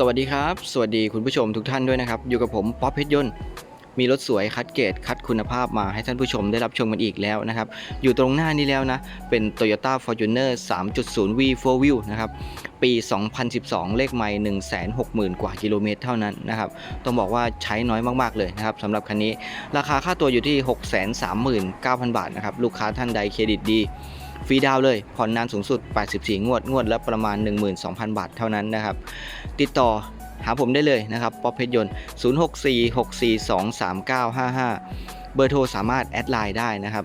สวัสดีครับ สวัสดีคุณผู้ชมทุกท่านด้วยนะครับ อยู่กับผมป๊อปเพชรยนต์มีรถสวยคัดเกรดคัดคุณภาพมาให้ท่านผู้ชมได้รับชมกันอีกแล้วนะครับ อยู่ตรงหน้านี้แล้วนะ เป็น Toyota Fortuner 3.0 V 4 Wheel นะครับ ปี 2012 เลขไม่160,000 กว่ากิโลเมตรเท่านั้นนะครับ ต้องบอกว่าใช้น้อยมาก ๆ เลยนะครับสำหรับคันนี้ ราคาค่าตัวอยู่ที่ 639,000 บาทนะครับ ลูกค้าท่านใดเครดิตดี ฟรีดาวเลย ผ่อนนานสูงสุด 84 งวด งวดละประมาณ 12,000 บาทเท่านั้นนะครับ ติดต่อหาผมได้เลยนะครับ ป๊อปเพชรยนต์ 0646423955 เบอร์โทรสามารถแอดไลน์ได้นะครับ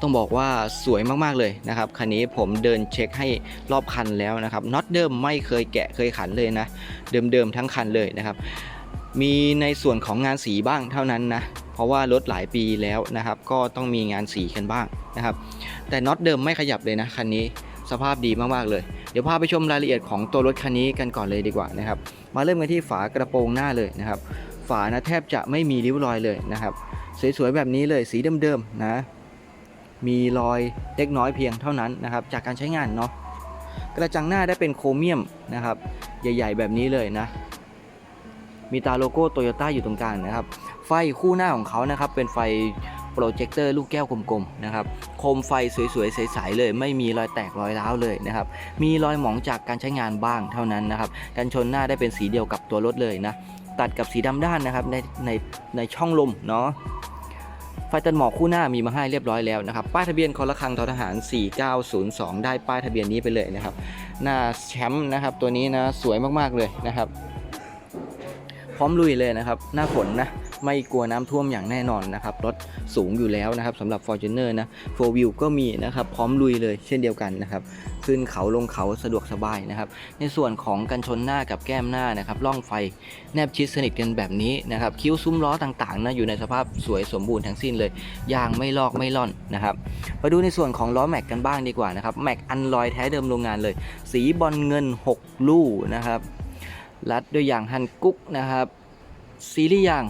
ต้องบอกว่าสวยมากๆเลยนะครับ คันนี้ผมเดินเช็คให้รอบคันแล้วนะครับ น็อตเดิมไม่เคยแกะเคยขันเลยนะ เดิมๆทั้งคันเลยนะครับ มีในส่วนของงานสีบ้างเท่านั้นนะ เพราะว่ารถหลายปีแล้วนะครับ ก็ต้องมีงานสีกันบ้างนะครับ แต่น็อตเดิมไม่ขยับเลยนะคันนี้สภาพดีมากๆเลย เดี๋ยวพาไปชมรายละเอียดของตัวรถคันนี้กันก่อนเลยดีกว่านะครับ มาเริ่มกันที่ฝากระโปรงหน้าเลยนะครับ ฝานะแทบจะไม่มีริ้วรอยเลยนะครับ สวยๆแบบนี้เลยสีเดิมๆนะ มีรอยเล็กน้อยเพียงเท่านั้นนะครับ จากการใช้งานเนาะ กระจังหน้าได้เป็นโครเมียมนะครับ ใหญ่ ๆ แบบนี้เลยนะ มีตาโลโก้โตโยต้าอยู่ตรงกลางนะครับ ไฟคู่หน้าของเขานะครับเป็นไฟโปรเจคเตอร์ลูกแก้วกลมๆนะครับโคมไฟสวยๆใสๆเลย ไม่มีรอยแตกรอยร้าวเลยนะครับมีรอยหมองจากการใช้งานบ้างเท่านั้นนะครับกันชนหน้าได้เป็นสีเดียวกับตัวรถเลยนะตัดกับสีดำด้านนะครับในในในช่องลมเนาะไฟตัดหมอกคู่หน้ามีมาให้เรียบร้อยแล้วนะครับป้ายทะเบียนคอละคังททหาร 4902 ได้ป้ายทะเบียนนี้ไปเลยนะครับหน้าแชมป์นะครับตัวนี้นะสวยมากๆเลยนะครับ พร้อมลุยเลยนะครับ หน้าฝนนะไม่กลัวน้ำท่วมอย่างแน่นอนนะครับรถสูงอยู่แล้วนะครับสำหรับ Fortuner นะ4 Wheel ก็มีนะครับพร้อมลุยเลยเช่นเดียวกันนะครับขึ้นเขาลงเขาสะดวกสบายนะครับ ในส่วนของกันชนหน้ากับแก้มหน้านะครับล่องไฟแนบชิดสนิทกันแบบนี้นะครับคิ้วซุ้มล้อต่างๆนะอยู่ในสภาพสวยสมบูรณ์ทั้งสิ้นเลยยางไม่ลอกไม่ล่อนนะครับมาดูในส่วนของล้อแม็กกันบ้างดีกว่านะครับแม็กอันลอยแท้เดิมโรงงานเลย สีบอลเงิน 6 ลู่นะครับ รัดด้วยยางฮันกุ๊กนะครับซีรีส์ยาง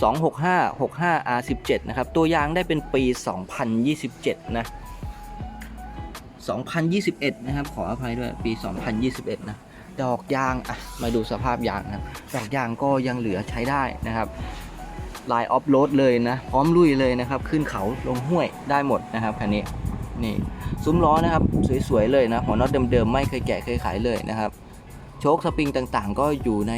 265 65 R17 นะครับ ตัวยางได้เป็นปี 2027 นะ 2021 นะครับ ขออภัยด้วยปี 2021 นะ ดอกยางอะมาดูสภาพยางนะ ดอกยางก็ยังเหลือใช้ได้นะครับลายออฟโรดเลยนะ พร้อมลุยเลยนะครับ ขึ้นเขาลงห้วยได้หมดนะครับคันนี้นี่ซุ้มล้อนะครับ สวยๆเลยนะ หัวน็อตเดิมๆ ไม่เคยแกะเคยขายเลยนะครับ โชคสปริงต่างๆ ก็อยู่ใน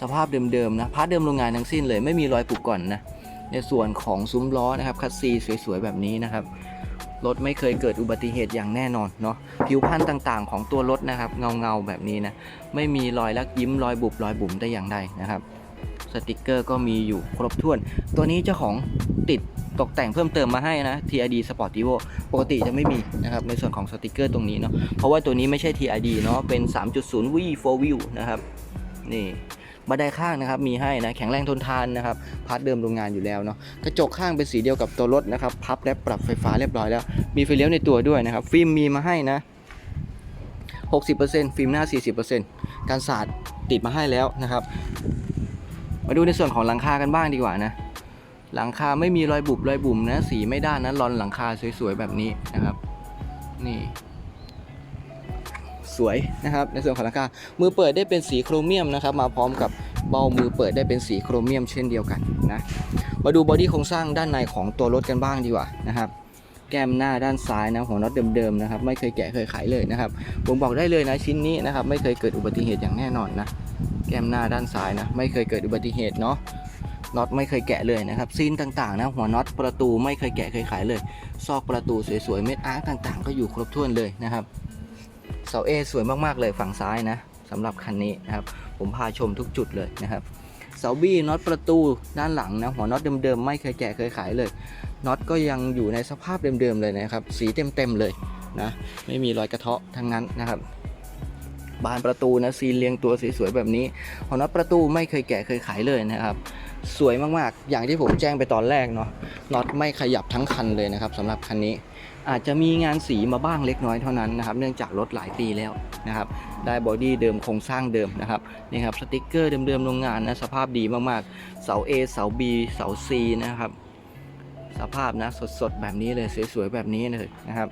สภาพเดิมๆนะพาร์ทเดิมโรงงานทั้งสิ้นเลยไม่มีรอยปุกก่อนนะในส่วนของซุ้มล้อนะครับคัสซีสวยๆแบบนี้นะครับรถไม่เคยเกิดอุบัติเหตุอย่างแน่นอนเนาะผิวพันธุ์ต่างๆ ของตัวรถนะครับเงาๆแบบนี้นะไม่มีรอยลักยิ้มรอยบุบรอยบุ๋มแต่อย่างใดนะครับ สติกเกอร์ก็มีอยู่ครบถ้วน ตัวนี้เจ้าของติดตกแต่งเพิ่มเติมมาให้นะ TRD Sportivo ปกติจะไม่มีนะครับในส่วนของสติกเกอร์ตรงนี้เนาะเพราะว่าตัวนี้ไม่ใช่ TRD เนาะเป็น 3.0 V 4 Wheel นะครับนี่บันไดข้างนะครับมีให้นะแข็งแรงทนทานนะครับพาร์ทเดิมโรงงานอยู่แล้วเนาะกระจกข้างเป็นสีเดียวกับตัวรถนะครับพับและปรับไฟฟ้าเรียบร้อยแล้ว มีไฟเลี้ยวในตัวด้วยนะครับ ฟิล์มมีมาให้นะ 60%ฟิล์มหน้า 40%การสาดติดมาให้แล้วนะครับ มาดูในส่วนของหลังคากันบ้างดีกว่านะ หลังคาไม่มีรอยบุบรอยบุ๋มนะ สีไม่ด้านนะรอนหลังคาสวยๆแบบนี้นะครับ นี่ สวยนะครับ ในส่วนของหลังคา มือเปิดได้เป็นสีโครเมียมนะครับ มาพร้อมกับเบ้ามือเปิดได้เป็นสีโครเมียมเช่นเดียวกันนะ มาดูบอดี้โครงสร้างด้านในของตัวรถกันบ้างดีกว่านะครับแก้มหน้าด้านซ้ายนะหัวน็อตเดิมๆนะครับไม่เคยแกะเคยขายเลยนะครับผมบอกได้เลยนะชิ้นนี้นะครับไม่เคยเกิดอุบัติเหตุอย่างแน่นอนนะ แก้มหน้าด้านซ้ายนะ ไม่เคยเกิดอุบัติเหตุเนาะน็อตไม่เคยแกะเลยนะครับซีนต่างๆนะหัวน็อตประตูไม่เคยแกะเคยขายเลย ซอกประตูสวยๆเม็ดอาร์คต่างๆ ก็อยู่ครบถ้วนเลยนะครับเสาเอสวยมากๆเลยฝั่งซ้ายนะสำหรับคันนี้นะครับผมพาชมทุกจุดเลยนะครับเสาบี้น็อตประตูด้านหลังนะหัวน็อตเดิมๆไม่เคยแกะเคยขายเลยน็อตก็ยังอยู่ในสภาพเดิมๆเลยนะครับสีเต็มๆเลยนะไม่มีรอยกระเทาะทั้งนั้นนะครับ บานประตูนะซีนเรียงตัวสวยๆแบบนี้หัวน็อตประตูไม่เคยแกะเคยขายเลยนะครับสวยมากๆ อย่างที่ผมแจ้งไปตอนแรกเนาะน็อตไม่ขยับทั้งคันเลยนะครับสำหรับคันนี้ อาจจะมีงานสีมาบ้างเล็กน้อยเท่านั้นนะครับ เนื่องจากรถหลายปีแล้วนะครับ ได้บอดี้เดิมโครงสร้างเดิมนะครับนี่ครับสติกเกอร์เดิมๆโรงงานนะสภาพดีมากๆ เสา A เสา B เสา C นะครับ สภาพนะสดๆแบบนี้เลยสวยๆแบบนี้เลยนะครับ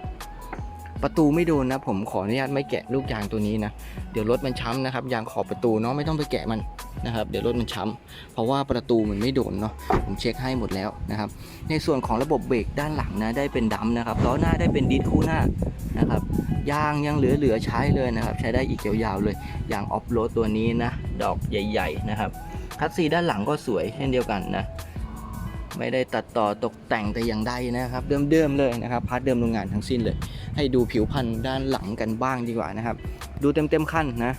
ประตูไม่โดนนะ ผมขออนุญาตไม่แกะลูกยางตัวนี้นะ เดี๋ยวรถมันช้ำนะครับยางขอบประตูเนาะไม่ต้องไปแกะมันนะครับ เดี๋ยวรถมันช้ำเพราะว่าประตูมันไม่โดนเนาะผมเช็คให้หมดแล้วนะครับ ในส่วนของระบบเบรกด้านหลังนะได้เป็นดัมนะครับล้อหน้าได้เป็นดิสคู่หน้านะครับยางยังเหลือๆใช้เลยนะครับ ใช้ได้อีกยาวๆเลยยางออฟโรดตัวนี้นะดอกใหญ่ ๆ นะครับคัสซีด้านหลังก็สวยเช่นเดียวกันนะ ไม่ได้ตัดต่อตกแต่งแต่อย่างใดนะครับเดิมๆเลยนะครับพาร์ทเดิมโรงงานทั้งสิ้นเลย ให้ดูผิวพรรณด้านหลังกันบ้างดีกว่านะครับ ดูเต็มๆขั้นนะ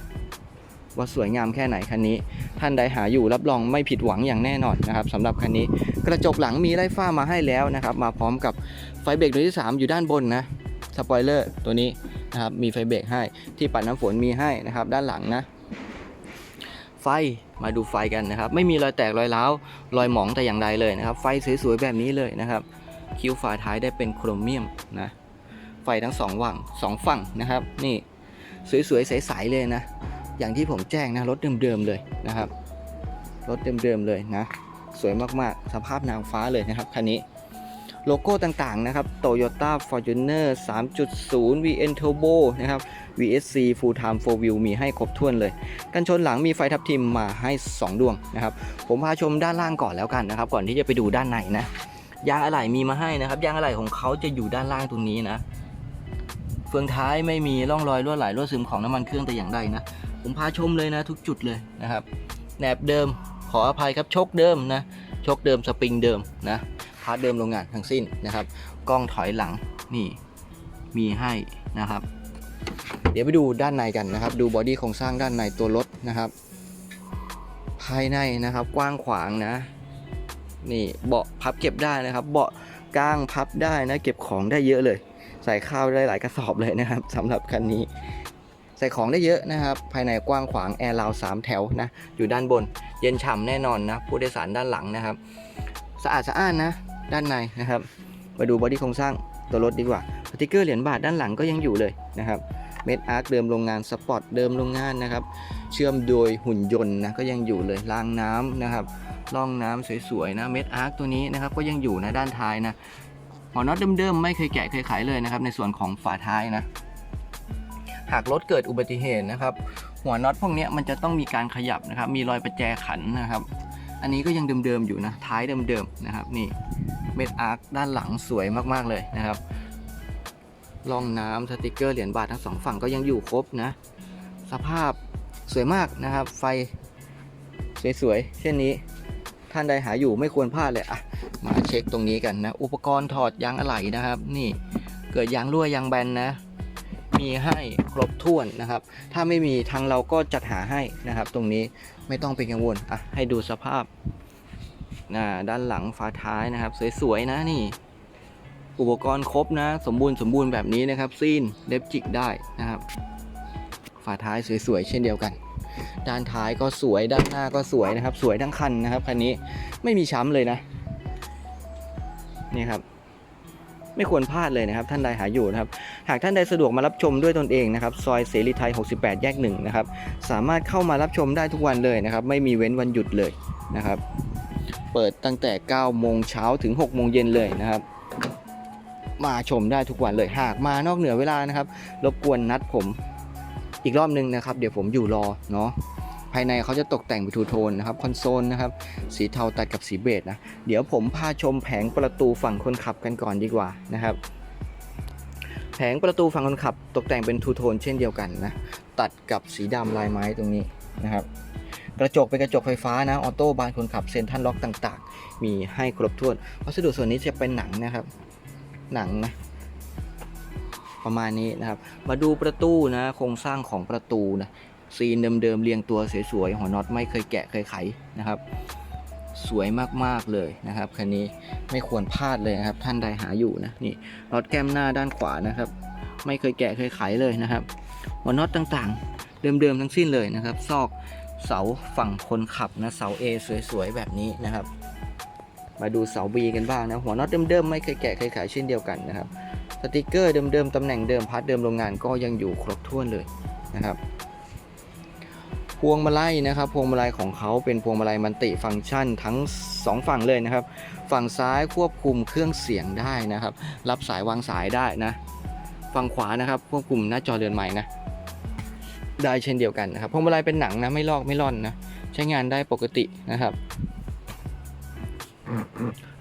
ว่าสวยงามแค่ไหนคันนี้ ท่านใดหาอยู่รับรองไม่ผิดหวังอย่างแน่นอนนะครับสำหรับคันนี้กระจกหลังมีไล่ฟ้ามาให้แล้วนะครับมาพร้อมกับไฟเบรกตัวที่ 3 อยู่ด้านบนนะสปอยเลอร์ตัวนี้นะครับมีไฟเบรกให้ที่ปัดน้ำฝนมีให้นะครับด้านหลังนะ ไฟมาดูไฟกันนะครับ ไม่มีรอยแตกรอยร้าวรอยหมองแต่อย่างใดเลยนะครับ ไฟสวยๆแบบนี้เลยนะครับ คิ้วฝาท้ายได้เป็นโครเมียมนะไฟทั้งสองฝั่งสองฝั่งนะครับ นี่สวยๆใสๆเลยนะ อย่างที่ผมแจ้งนะรถเดิมๆเลยนะครับรถเดิมๆเลยนะ สวยมากๆ สภาพนางฟ้าเลยนะครับคันนี้ โลโก้ต่างๆนะครับ Toyota Fortuner 3.0 VN Turbo นะครับ VSC Full Time 4 Wheel มีให้ครบถ้วนเลย กันชนหลังมีไฟทับทิมมาให้ 2 ดวงนะครับ ผมพาชมด้านล่างก่อนแล้วกันนะครับ ก่อนที่จะไปดูด้านในนะ ยางอะไหล่มีมาให้นะครับ ยางอะไหล่ของเขาจะอยู่ด้านล่างตรงนี้นะ เฟืองท้ายไม่มีร่องรอยรั่วไหลรั่วซึมของน้ำมันเครื่องแต่อย่างใดนะ ผมพาชมเลยนะทุกจุดเลยนะครับ แหนบเดิมขออภัยครับชคเดิมนะ ชคเดิมสปริงเดิมนะพาร์ทเดิมโรงงานทั้งสิ้นนะครับ กล้องถอยหลังนี่มีให้นะครับ เดี๋ยวไปดูด้านในกันนะครับ ดูบอดี้โครงสร้างด้านในตัวรถนะครับ ภายในนะครับกว้างขวางนะนี่เบาะพับเก็บได้นะครับ เบาะกลางพับได้นะ เก็บของได้เยอะเลย ใส่ข้าวได้หลายกระสอบเลยนะครับสำหรับคันนี้ ส่ของได้เยอะนะครับ ภายในกว้างขวางแอร์ราวสามแถวนะ อยู่ด้านบน เย็นฉ่ำแน่นอนนะ ผู้โดยสารด้านหลังนะครับ สะอาดสะอ้านนะ ด้านในนะครับ มาดูบอดี้โครงสร้างตัวรถดีกว่า สติกเกอร์เหรียญบาทด้านหลังก็ยังอยู่เลยนะครับ เม็ดอาร์คเดิมโรงงาน สปอร์ตเดิมโรงงานนะครับ เชื่อมโดยหุ่นยนต์นะ ก็ยังอยู่เลย รางน้ำนะครับร่องน้ำสวยๆนะ เม็ดอาร์คตัวนี้นะครับ ก็ยังอยู่นะด้านท้ายนะ หัวน็อตเดิมๆ ไม่เคยแกะเคยขายเลยนะครับ ในส่วนของฝาท้ายนะ หากรถเกิดอุบัติเหตุนะครับ หัวน็อตพวกนี้มันจะต้องมีการขยับนะครับ มีรอยประแจขันนะครับ อันนี้ก็ยังเดิมๆอยู่นะ ท้ายเดิมๆนะครับ นี่เม็ดอาร์คด้านหลังสวยมากๆเลยนะครับร่องน้ำสติกเกอร์เหรียญบาททั้งสองฝั่งก็ยังอยู่ครบนะ สภาพสวยมากนะครับ ไฟสวยๆเช่นนี้ ท่านใดหาอยู่ไม่ควรพลาดเลยอะมาเช็คตรงนี้กันนะ อุปกรณ์ถอดยางอะไหล่นะครับ นี่เกิดยางรั่วยางแบนนะ มีให้ครบถ้วนนะครับ ถ้าไม่มีทางเราก็จัดหาให้นะครับ ตรงนี้ไม่ต้องเป็นกังวลอะให้ดูสภาพนะด้านหลังฝาท้ายนะครับ สวยๆนะนี่ อุปกรณ์ครบนะ สมบูรณ์สมบูรณ์แบบนี้นะครับซีนเล็บจิกได้นะครับ ฝาท้ายสวยๆเช่นเดียวกัน ด้านท้ายก็สวยด้านหน้าก็สวยนะครับ สวยทั้งคันนะครับคันนี้ไม่มีช้ำเลยนะนี่ครับ ไม่ควรพลาดเลยนะครับท่านใดหาอยู่นะครับหากท่านใดสะดวกมารับชมด้วยตนเองนะครับซอยเสรีไทย 68 แยกหนึ่งนะครับสามารถเข้ามารับชมได้ทุกวันเลยนะครับไม่มีเว้นวันหยุดเลยนะครับเปิดตั้งแต่ 9 โมงเช้าถึง 6 โมงเย็นเลยนะครับมาชมได้ทุกวันเลยหากมานอกเหนือเวลานะครับรบกวนนัดผมอีกรอบนึงนะครับ เดี๋ยวผมอยู่รอเนาะ ภายในเขาจะตกแต่งเป็นทูโทนนะครับคอนโซลนะครับสีเทาตัดกับสีเบจนะเดี๋ยวผมพาชมแผงประตูฝั่งคนขับกันก่อนดีกว่านะครับแผงประตูฝั่งคนขับตกแต่งเป็นทูโทนเช่นเดียวกันนะตัดกับสีดำลายไม้ตรงนี้นะครับกระจกเป็นกระจกไฟฟ้านะออโต้บานคนขับเซ็นทรัลล็อกต่างๆ มีให้ครบถ้วนวัสดุส่วนนี้จะเป็นหนังนะครับหนังนะประมาณนี้นะครับ มาดูประตูนะโครงสร้างของประตูนะ ซีนเดิมๆเรียงตัวสวยๆหัวน็อตไม่เคยแกะเคยไขนะครับ สวยมากๆเลยนะครับคันนี้ไม่ควรพลาดเลยนะครับ ท่านใดหาอยู่นะนี่น็อตแก้มหน้าด้านขวานะครับ ไม่เคยแกะเคยไขเลยนะครับ หัวน็อตต่างๆ เดิมๆทั้งสิ้นเลยนะครับ ซอกเสาฝั่งคนขับนะเสา A สวยๆแบบนี้นะครับ มาดูเสา B กันบ้างนะหัวน็อตเดิมๆไม่เคยแกะเคยไขเช่นเดียวกันนะครับสติกเกอร์เดิมๆตำแหน่งเดิมพาร์ทเดิมโรงงานก็ยังอยู่ครบถ้วนเลยนะครับ พวงมาลัยนะครับ พวงมาลัยของเขาเป็นพวงมาลัยมันติฟังก์ชันทั้ง 2 ฝั่งเลยนะครับ ฝั่งซ้ายควบคุมเครื่องเสียงได้นะครับ รับสายวางสายได้นะ ฝั่งขวานะครับควบคุมหน้าจอเรือนใหม่นะได้เช่นเดียวกันนะครับพวงมาลัยเป็นหนังนะไม่ลอกไม่ล่อนนะใช้งานได้ปกตินะครับ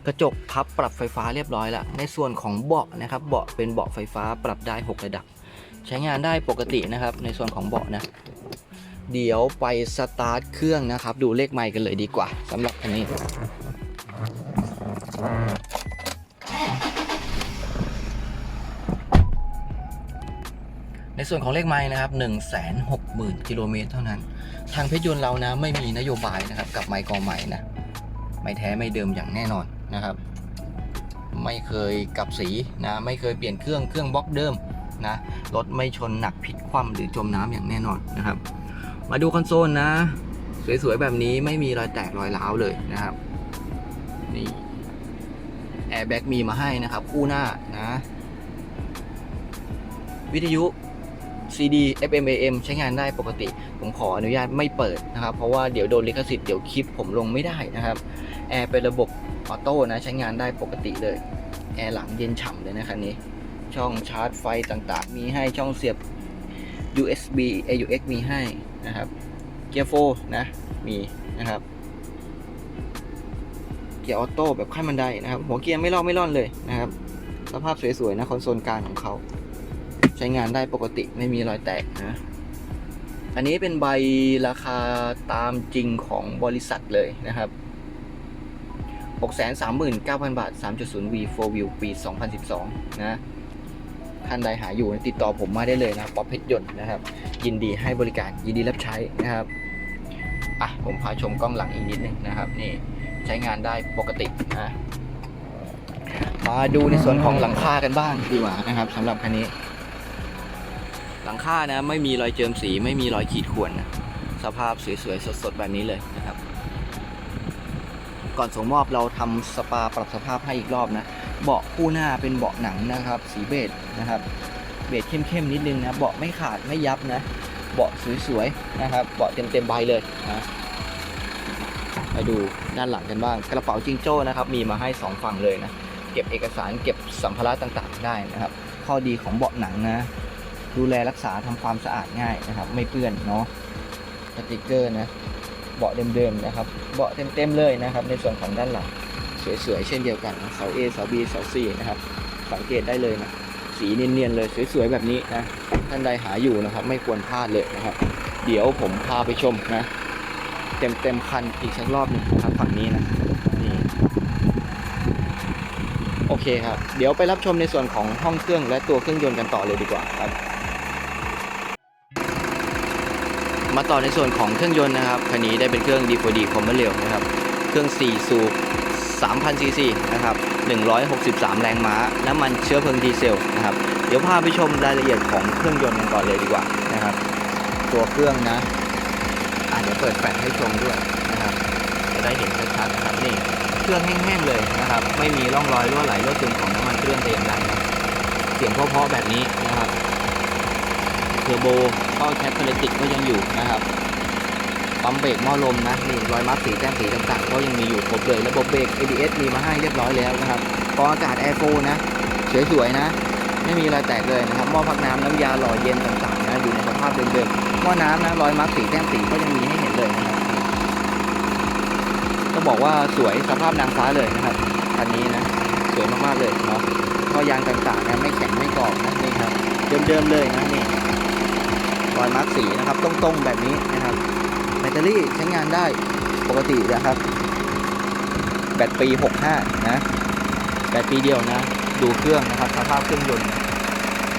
กระจกพับปรับไฟฟ้าเรียบร้อยแล้วในส่วนของเบาะนะครับ เบาะเป็นเบาะไฟฟ้าปรับได้ 6 ระดับ ใช้งานได้ปกตินะครับ ในส่วนของเบาะนะ เดี๋ยวไปสตาร์ทเครื่องนะครับ ดูเลขไมค์กันเลยดีกว่าสำหรับอันนี้ในส่วนของเลขไม้นะครับ1 6 0 0 0 0กิโลเมตรเท่านั้น ทางเพชรยนต์เรานะไม่มีนโยบายนะครับ กับไม้กองใหม่นะ ไม่แท้ไม่เดิมอย่างแน่นอนนะครับ ไม่เคยกลับสีนะ ไม่เคยเปลี่ยนเครื่องเครื่องบล็อกเดิมนะ รถไม่ชนหนักพลิกคว่ำหรือจมน้ำอย่างแน่นอนนะครับ มาดูคอนโซลนะ สวยๆ แบบนี้ไม่มีรอยแตกรอยร้าวเลยนะครับ นี่แอร์แบ็กมีมาให้นะครับ คู่หน้านะ วิทยุ CD FM AM ใช้งานได้ปกติ ผมขออนุญาตไม่เปิดนะครับ เพราะว่าเดี๋ยวโดนลิขสิทธิ์เดี๋ยวคลิปผมลงไม่ได้นะครับ แอร์เป็นระบบออโต้นะ ใช้งานได้ปกติเลย แอร์หลังเย็นฉ่ำเลยนะคันนี้ ช่องชาร์จไฟต่างๆ มีให้ช่องเสียบ USB AUX มีให้นะครับ เกียร์โฟนะมีนะครับ เกียร์ออโต้แบบขั้นบันไดนะครับ หัวเกียร์ไม่ลอไม่ล่อนเลยนะครับ สภาพสวยๆนะคอนโซลกลางของเขา ใช้งานได้ปกติไม่มีรอยแตกนะ อันนี้เป็นใบราคาตามจริงของบริษัทเลยนะครับ639,000 บาท 3.0V 4 Wheel ปี 2012 นะ ท่านใดหาอยู่ติดต่อผมมาได้เลยนะป๊อปเพชรยนต์นะครับ ยินดีให้บริการยินดีรับใช้นะครับอะผมพาชมกล้องหลังอีกนิดนึงนะครับ นี่ใช้งานได้ปกตินะมาดูในส่วนของหลังคากันบ้างดีกว่านะครับสำหรับคันนี้ หลังคานะไม่มีรอยเจิมสีไม่มีรอยขีดข่วนนะสภาพสวยๆสดๆแบบนี้เลยนะครับ ก่อนส่งมอบเราทำสปาปรับสภาพให้อีกรอบนะ เบาะคู่หน้าเป็นเบาะหนังนะครับ สีเบจนะครับ เบจเข้มๆนิดนึงนะ เบาะไม่ขาดไม่ยับนะ เบาะสวยๆนะครับ เบาะเต็มๆใบเลยนะไปดูด้านหลังกันบ้าง กระเป๋าจิงโจ้นะครับ มีมาให้สองฝั่งเลยนะ เก็บเอกสารเก็บสัมภาระต่างๆ ได้นะครับ ข้อดีของเบาะหนังนะ ดูแลรักษาทำความสะอาดง่ายนะครับ ไม่เปื้อนเนาะ สติกเกอร์นะ เบาะเดิมๆนะครับ เบาะเต็มๆเลยนะครับ ในส่วนของด้านหลัง สวยๆเช่นเดียวกันเสา A เสา B เสา C นะครับ สังเกตได้เลยนะสีเนียนๆเลยสวยๆแบบนี้นะท่านใดหาอยู่นะครับ ไม่ควรพลาดเลยนะครับ เดี๋ยวผมพาไปชมนะเต็มๆคันอีกสักรอบหนึ่งครับฝั่งนี้นะนี่โอเคครับ เดี๋ยวไปรับชมในส่วนของห้องเครื่องและตัวเครื่องยนต์กันต่อเลยดีกว่าครับ มาต่อในส่วนของเครื่องยนต์นะครับคันนี้ได้เป็นเครื่อง D4D c o m b o r a i l นะครับ เครื่อง 4 สูบ 3,000ซีซีนะครับ163 แรงม้า น้ำมันเชื้อเพลิงดีเซลนะครับ เดี๋ยวพาไปชมรายละเอียดของเครื่องยนต์กันก่อนเลยดีกว่านะครับ ตัวเครื่องนะอาจจะเดี๋ยวเปิดแฟลชให้ชมด้วยนะครับจะได้เห็นชัดๆนะครับนี่เครื่องแห้งๆเลยนะครับ ไม่มีร่องรอยรั่วไหลรั่วซึมของน้ำมันเครื่องแต่อย่างใดนะเสียงเพราะๆแบบนี้นะครับเทอร์โบท่อแคทเทอริติกก็ยังอยู่นะครับ ปั๊มเบรกหม้อลมนะนี่รอยมาร์คสีแต้มสีต่างๆก็ยังมีอยู่ครบเลยระบบเบรก ABS มีมาให้เรียบร้อยแล้วนะครับกองอากาศ Air 4นะสวยๆนะ ไม่มีรอยแตกเลยนะครับหม้อพักน้ำน้ำยาหล่อเย็นต่างๆนะอยู่ในสภาพเดิมๆหม้อน้ำนะรอยมาร์คสีแต้มสีก็ยังมีให้เห็นเลยนะครับต้องบอกว่าสวยสภาพนางฟ้าเลยนะครับคันนี้นะสวยมากๆเลยเนาะท่อยางต่างๆนะไม่แข็งไม่กรอบนะนี่ครับเดิมๆเลยนะนี่รอยมาร์คสีนะครับตรงๆแบบนี้นะครับ ตเตอรี่ใช้งานได้ปกตินะครับ แบตปี 65 นะ แบตปีเดียวนะ ดูเครื่องนะครับสภาพเครื่องยนต์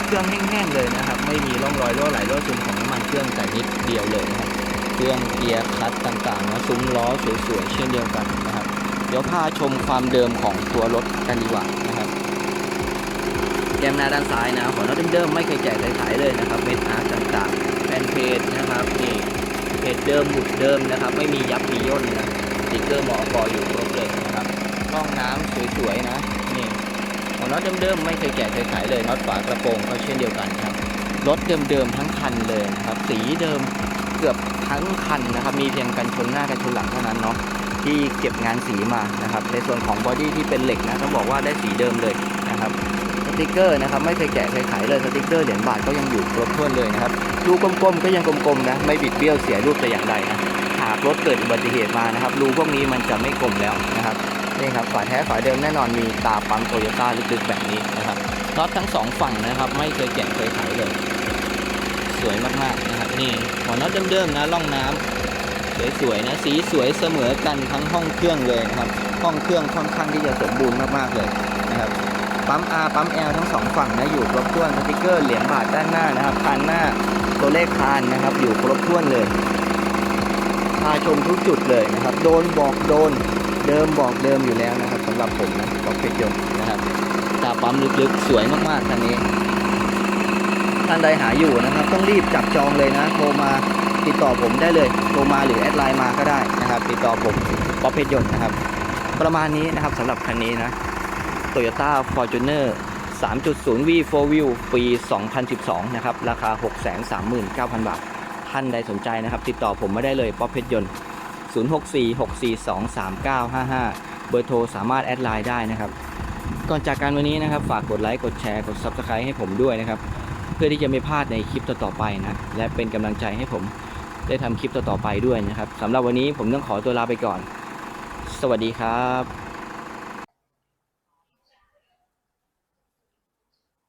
เครื่องแห้งๆเลยนะครับ ไม่มีร่องรอยรั่วไหลรั่วซึมของน้ำมันเครื่องแต่นิดเดียวเลยนะครับ เครื่องเกียร์คลัตช์ต่างๆนะซุ้มล้อสวยๆเช่นเดียวกันนะครับ เดี๋ยวพาชมความเดิมของตัวรถกันดีกว่านะครับแก้มหน้าด้านซ้ายนะหัวน็อตเดิมๆไม่เคยแจกเคยขายเลยนะครับเม็ดอาร์ตต่างๆแฟนเพจนะครับนี่ เพจเดิมหมุดเดิมนะครับ ไม่มียับมีย่นนะสติกเกอร์หมอกออยู่ครบเลยนะครับกล้องน้ำสวยๆนะนี่หัวน็อตเดิมๆไม่เคยแจกเคยขายเลยน็อตฝากระโปรงก็เช่นเดียวกันครับรถเดิมๆทั้งคันเลยนะครับ สีเดิมเกือบทั้งคันนะครับ มีเพียงกันชนหน้ากันชนหลังเท่านั้นเนาะที่เก็บงานสีมานะครับ ในส่วนของบอดี้ที่เป็นเหล็กนะต้องบอกว่าได้สีเดิมเลยนะครับ สติกเกอร์นะครับไม่เคยแกะเคยขายเลยสติกเกอร์เหรียญบาทก็ยังอยู่ครบถ้วนเลยนะครับรูกลมๆก็ยังกลมๆนะไม่บิดเบี้ยวเสียรูปแต่อย่างใดนะหากรถเกิดอุบัติเหตุมานะครับรูพวกนี้มันจะไม่กลมแล้วนะครับนี่ครับฝาแท้ฝาเดิมแน่นอนมีตาปั๊มโตโยต้าลึกๆแบบนี้นะครับน็อตทั้งสองฝั่งนะครับ ไม่เคยแกะเคยขายเลย สวยมากๆนะครับนี่หัวน็อตเดิมๆนะล่องน้ำสวยๆนะสีสวยเสมอกันทั้งห้องเครื่องเลยนะครับ ห้องเครื่องค่อนข้างที่จะสมบูรณ์มากๆเลยนะครับ ปั๊ม R ปั๊ม L ทั้งสองฝั่งนะอยู่ครบถ้วนสติกเกอร์เหรียญบาทด้านหน้านะครับคานหน้าตัวเลขคานนะครับ อยู่ครบถ้วนเลยพาชมทุกจุดเลยนะครับ โดนบอกโดนเดิมบอกเดิมอยู่แล้วนะครับสำหรับผมนะบอกเพชรยนต์นะครับตาปั๊มลึกๆ สวยมากๆคันนี้ท่านใดหาอยู่นะครับ ต้องรีบจับจองเลยนะโทรมาติดต่อผมได้เลยโทรมาหรือแอดไลน์มาก็ได้นะครับ ติดต่อผมป๊อปเพชรยนต์นะครับ ประมาณนี้นะครับสำหรับคันนี้นะ Toyota Fortuner 3.0 V 4 Wheel ปี 2012 นะครับ ราคา 639,000 บาท ท่านใดสนใจนะครับ ติดต่อผมมาได้เลยป๊อปเพชรยนต์ 0646423955 เบอร์โทรสามารถแอดไลน์ได้นะครับ ก่อนจากการวันนี้นะครับ ฝากกดไลค์ กดแชร์ กด Subscribe ให้ผมด้วยนะครับ เพื่อที่จะไม่พลาดในคลิปต่อๆไปนะ และเป็นกำลังใจให้ผมได้ทำคลิปต่อๆไปด้วยนะครับสำหรับวันนี้ผมต้องขอตัวลาไปก่อน สวัสดีครับ